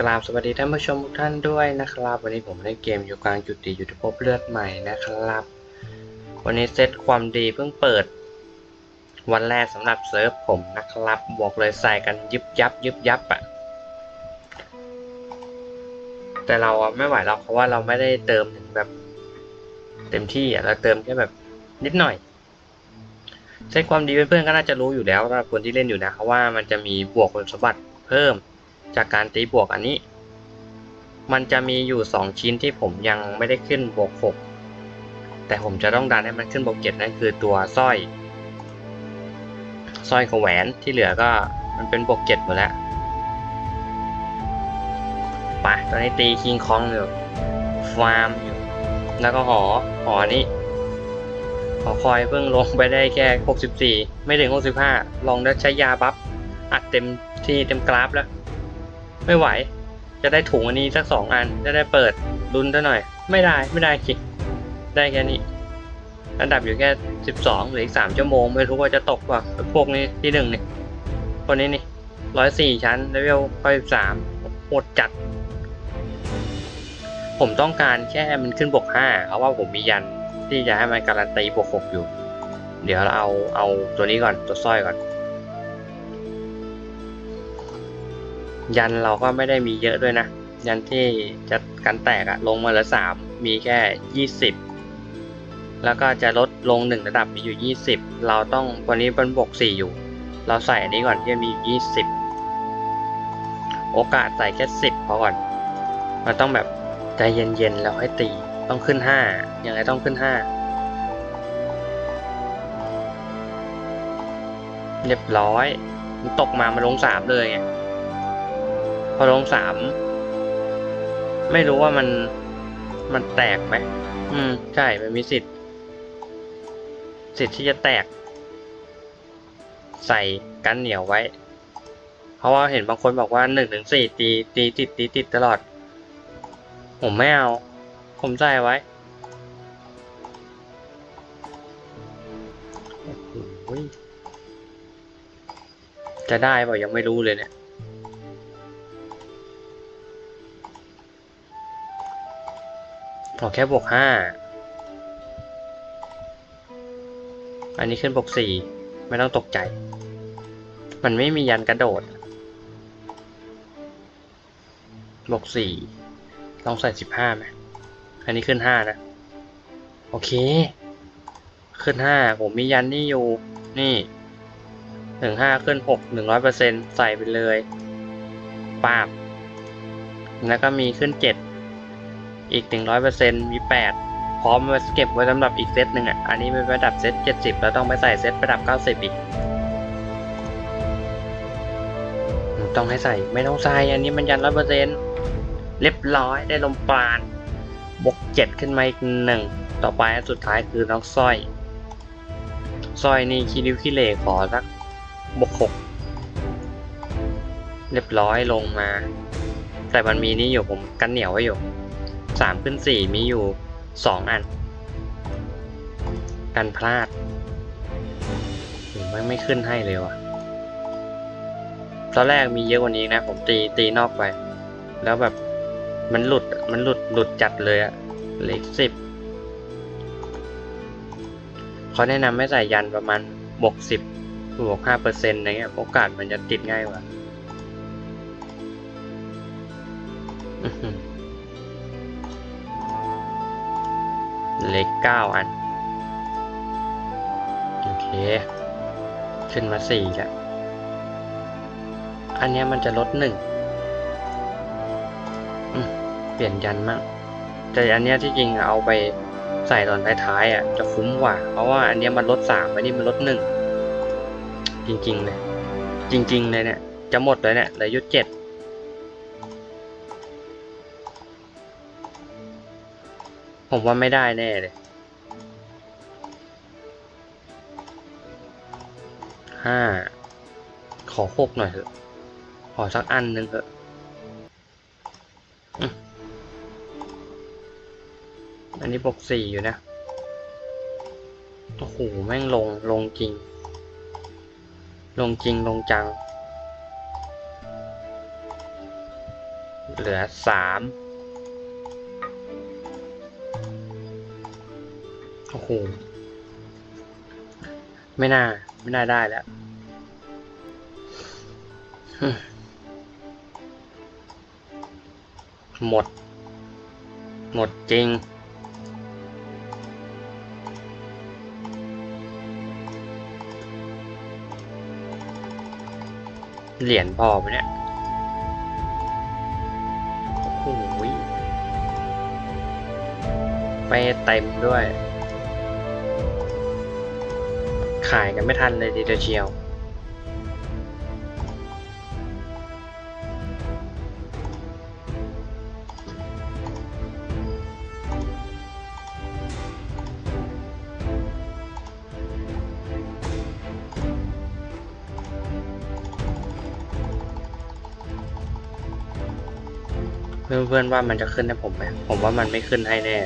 กราบสวัสดีท่านผู้ชมทุกท่านด้วยนะครับ วันนี้ผมเล่นเกมอยู่กลางจุดดีอยู่ที่พบเลือดใหม่นะครับ วันนี้เซตความดีเพิ่งเปิด วันแรกสำหรับเซิร์ฟผมนะครับบอกเลยใส่กันยึบยับยึบยับอะแต่เราอะไม่ไหวหรอกเพราะว่าเราไม่ได้เติมถึงแบบ เต็มที่อะเราเติมแค่แบบนิดหน่อยเซตความดีเพื่อนๆก็น่าจะรู้อยู่แล้วสำหรับคนที่เล่นอยู่นะเพราะว่ามันจะมีบวกคุณสมบัติเพิ่ม จากการตีบวกอันนี้ มันจะมีอยู่สองชิ้นที่ผมยังไม่ได้ขึ้นบวกหกแต่ผมจะต้องดันให้มันขึ้นบวกเจ็ดนั่นคือตัวสร้อยสร้อยกับแหวนที่เหลือก็มันเป็นบวกเจ็ดหมดแล้วไปตอนนี้ตีคิงคองอยู่ฟาร์มอยู่แล้วก็หอหอนี้หอคอยเพิ่งลงไปได้แค่หกสิบสี่ไม่ถึงหกสิบห้าลองได้ใช้ยาบัฟอัดเต็มที่เต็มกราฟแล้ว ไม่ไหว จะได้ถุงอันนี้สักสองอัน จะได้เปิดลุ้นซะหน่อย ไม่ได้ไม่ได้คิดได้แค่นี้อันดับอยู่แค่สิบสองหรืออีกสามชั่วโมง ไม่รู้ว่าจะตกป่ะพวกนี้ที่หนึ่งนี่คนนี้นี่ร้อยสี่ชั้นเลเวลไปสามโหดจัด ผมต้องการแค่มันขึ้นบวกห้าเพราะว่าผมมียันที่จะให้มันการันตีบวกหกอยู่ เดี๋ยวเราเอาเอาตัวนี้ก่อนตัวสร้อยก่อน ยันเราก็ไม่ได้มีเยอะด้วยนะ ยันที่จะกันแตกอะลงมาเหลือสามมีแค่ยี่สิบแล้วก็จะลดลงหนึ่งระดับมีอยู่ยี่สิบเราต้องวันนี้เป็นบวกสี่อยู่ เราใส่อันนี้ก่อนที่มียี่สิบโอกาสใส่แค่สิบพอก่อน มันต้องแบบใจเย็นๆแล้วให้ตีต้องขึ้นห้ายังไงต้องขึ้นห้าเรียบร้อย มันตกมามันลงสามเลยไง อลงสามไม่รู้ว่ามันมันแตกไหมอืม ใช่ มันมีสิทธิ์ สิทธิ์ที่จะแตก ใส่กันเหนียวไว้ เพราะว่าเห็นบางคนบอกว่าหนึ่งถึงสี่ตี ตีติดตีติดตลอด ผมไม่เอา ผมใส่ไว้จะได้เปล่ายังไม่รู้เลยเนี่ย ขอแค่บวกห้าอันนี้ขึ้นบวกสี่ไม่ต้องตกใจ มันไม่มียันกระโดดบวกสี่ลองใส่สิบห้าไหมอันนี้ขึ้นห้านะ โอเค ขึ้นห้าผมมียันนี่อยู่ นี่หนึ่งห้าขึ้นหกหนึ่งร้อยเปอร์เซ็นใส่ไปเลย ปาบ แล้วก็มีขึ้นเจ็ด อีกหนึ่งร้อยเปอร์เซ็นมีแปดพร้อมไว้เก็บไว้สำหรับอีกเซตหนึ่งอะ อันนี้เป็นระดับเซตเจ็ดสิบแล้วต้องไปใส่เซตระดับเก้าสิบอีก ต้องให้ใส่ไม่ต้องใส่อันนี้มันยันร้อยเปอร์เซ็นเรียบร้อยได้ลมปราณบวกเจ็ดขึ้นมาอีกหนึ่งต่อไปสุดท้ายคือน้องสร้อยสร้อยนี่คีริวขี้เลขอสักบวกหกเรียบร้อยลงมา แต่มันมีนี่อยู่ผมกันเหนียวไว้อยู่ สามขึ้นสี่มีอยู่สองอัน กันพลาดมไม่ไม่ขึ้นให้เลยว่ะ ตอนแรกมีเยอะกว่านี้นะ ผมตีตีนอกไป แล้วแบบมันหลุดมันหลุดหลุดจัดเลยอะเหล็กสิบเขาแนะนำให้ใส่ยันประมาณบวกสิบบวกห้าเปอร์เซ็นต์อะไรเงี้ยโอกาสมันจะติดง่ายกว่า เหล็กเก้าอัน โอเค ขึ้นมาสี่ล้วอันเนี้ยมันจะลดหนึ่งอืมเปลี่ยนยันมั่งแต่อันเนี้ยที่จริงเอาไปใส่ตอนท้ายๆอะจะคุ้มกว่า เพราะว่าอันเนี้ยมันลดสามอันนี้มันลดหนึ่งจริงๆเลยจริง ๆ เลยเนี่ย จะหมดเลยเนี่ยเหลือยุดเจ็ด ผมว่าไม่ได้แน่เลยห้าขอหกหน่อยเถอะ ขอสักอันหนึ่งเถอะอันนี้บวกสี่อยู่นะ โอ้โห แม่งลง ลงจริง ลงจริง ลงจัง เหลือสาม โอ้โห ไม่น่า ไม่น่าได้แล้วหมด หมดจริง เหรียญพอไหมเนี่ย โอ้โหยไปเต็มด้วย ขายกันไม่ทันเลยทีเดียวเชียวเพื่อนๆว่ามันจะขึ้นให้ผมไหมผมว่ามันไม่ขึ้นให้แน่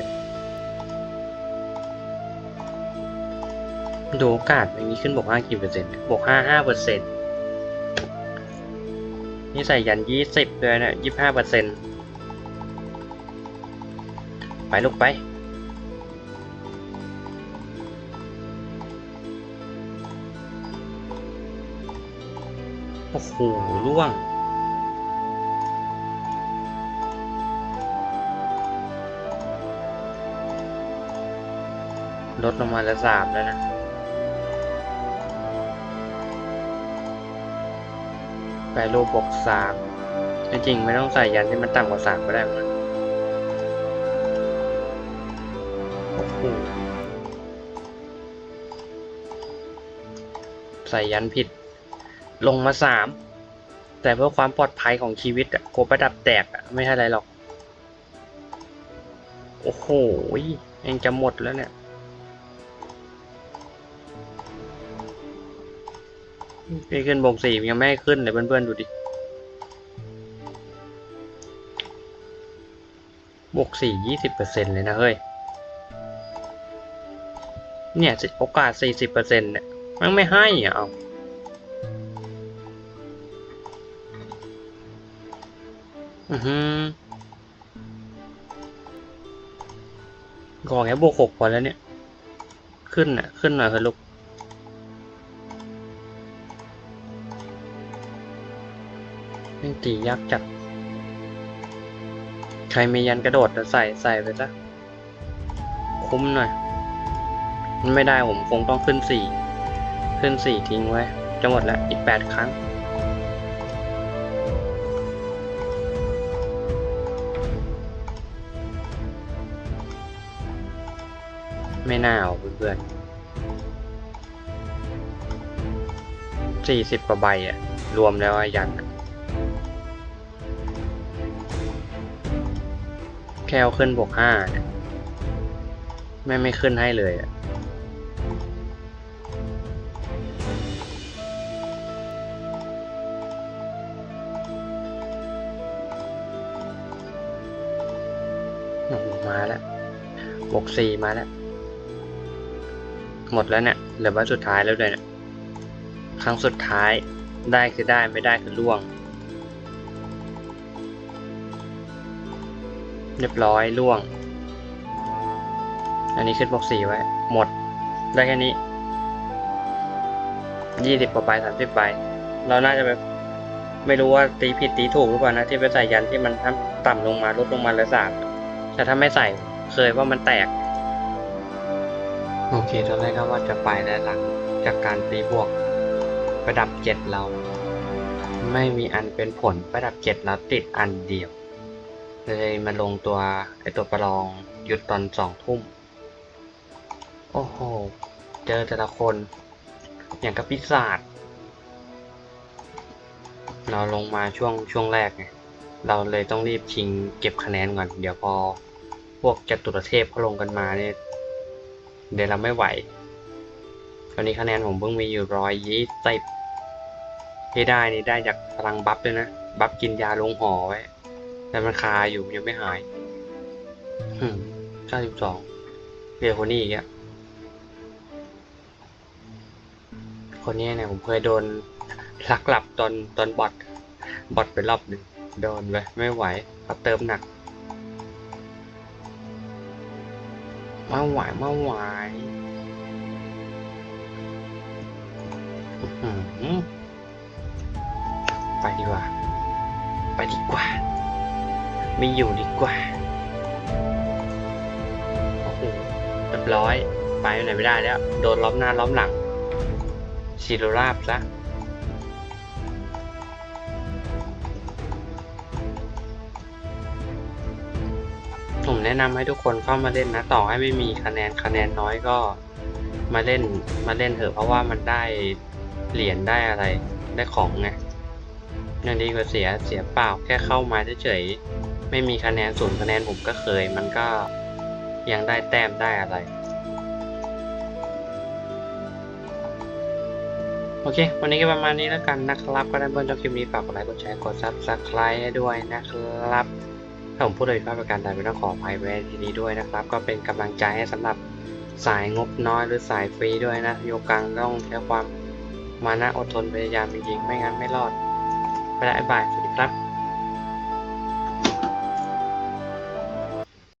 ดูโอกาสไม่มีขึ้นบวกห้ากี่เปอร์เซ็นต์บวกห้าห้าเปอร์เซ็นต์นี่ใส่ยันยี่สิบเลยนะยี่ห้าเปอร์เซ็นต์ไปลูกไปโอ้โหล่วง ลดลงมาลือสามแล้วนะ ไปรูปบวกสามจริงๆไม่ต้องใส่ยันที่มันต่ำกว่าสามก็ได้มั้งใส่ยันผิด ลงมาสาม แต่เพื่อความปลอดภัยของชีวิตอะกลัวประดับแตกอะไม่ใช่อะไรหรอก โอ้โหยังจะหมดแล้วเนี่ย พี่ขึ้นบงสี่ยังไม่ให้ขึ้นเลยเพื่อนๆดูดิบวกสี่ยี่สิบเปอร์เซ็นเลยนะเฮ้ย เนี่ยโอกาสสี่สิบเปอร์เซ็นเนี่ยมันไม่ให้อะเอาอือฮึก่อแค่บวกหกพอแล้วเนี่ย ขึ้นอะ ขึ้นหน่อยเถอะลูก ม่งตียากจัด ใครมียันกระโดดจะใส่ใส่ไปซะคุ้มหน่อย มันไม่ได้ผมคงต้องขึ้นสี่ ขึ้นสี่ทิ้งไว้ จะหมดแล้วอีกแปดครั้ง ไม่น่าเอาเพื่อนๆสี่สิบกว่าใบอะรวมแล้วอะยันอะ แค่เอาขึ้นบวกห้าเนี่ยไม่ไม่ขึ้นให้เลยอะโอ้โหมาแล้วบวกสี่มาแล้ว หมดแล้วเนี่ยเหลือวันสุดท้ายแล้วเลยเนี่ยครั้งสุดท้ายได้คือได้ไม่ได้คือล่วง เรียบร้อยล่วง อันนี้ขึ้นบวกสี่ไว้ หมด ได้แค่นี้ยี่สิบกว่าใบสามสิบใบ เราน่าจะแบบไม่รู้ว่าตีผิดตีถูกหรือเปล่านะ ที่ไปใส่ยันที่มันต่ำลงมาลดลงมาเหลือสามแต่ถ้าไม่ใส่เคยว่ามันแตก โอเคตอนแรกก็ว่าจะไปแล้วหลังจากการตีบวกประดับเจ็ดเรา ไม่มีอันเป็นผลประดับเจ็ดเราติดอันเดียว เลยมาลงตัวไอตัวประลองหยุดตอนสองทุ่ม โอ้โห เจอแต่ละคน อย่างกับปีศาจเราลงมาช่วงช่วงแรกไงเราเลยต้องรีบชิงเก็บคะแนนก่อน เดี๋ยวพอ พวกจตุรเทพเขาลงกันมาเนี่ยเดี๋ยวเราไม่ไหว ตอนนี้คะแนนผมเพิ่งมีอยู่ร้อยยี่สิบที่ได้นี่ได้จากพลังบัฟด้วยนะ บัฟกินยาลงหอไว้ แต่มันคาอยู่ยังไม่หายเก้าสิบสองเรียกคนนี้อีกอะคนนี้เนี่ยผมเคยโดนลักหลับตอนตอนบอทบอทไปรอบหนึ่งโดนเลยไม่ไหวขอเติมหนักมาไหวมาไหวอื้อหือไปดีกว่า ไปดีกว่า ไม่อยู่ดีกว่า โอ้โหเรียบร้อย ไปไหนไม่ได้แล้ว โดนล้อมหน้าล้อมหลังชิโรราบซะผมแนะนำให้ทุกคนเข้ามาเล่นนะ ต่อให้ไม่มีคะแนนคะแนนน้อยก็มาเล่นมาเล่นเถอะเพราะว่ามันได้เหรียญได้อะไรได้ของไงยังดีกว่าเสียเสียเปล่าแค่เข้ามาเฉยๆ ไม่มีคะแนนศูนย์คะแนนผมก็เคย มันก็ยังได้แต้มได้อะไร โอเค วันนี้ก็ประมาณนี้แล้วกันนะครับ ก็ได้เพื่อนชอบคลิปนี้ฝากกดไลค์กดแชร์กด subscribe ให้ด้วยนะครับ ถ้าผมพูดโดยพลาดประการใดไม่ต้องขออภัยไว้ทีนี้ด้วยนะครับ ก็เป็นกำลังใจให้สำหรับสายงบน้อยหรือสายฟรีด้วยนะโยกังต้องใช้ความมานะอดทนพยายามจริงๆไม่งั้นไม่รอดไปล้วบ๊ายบายสวัสดีครับ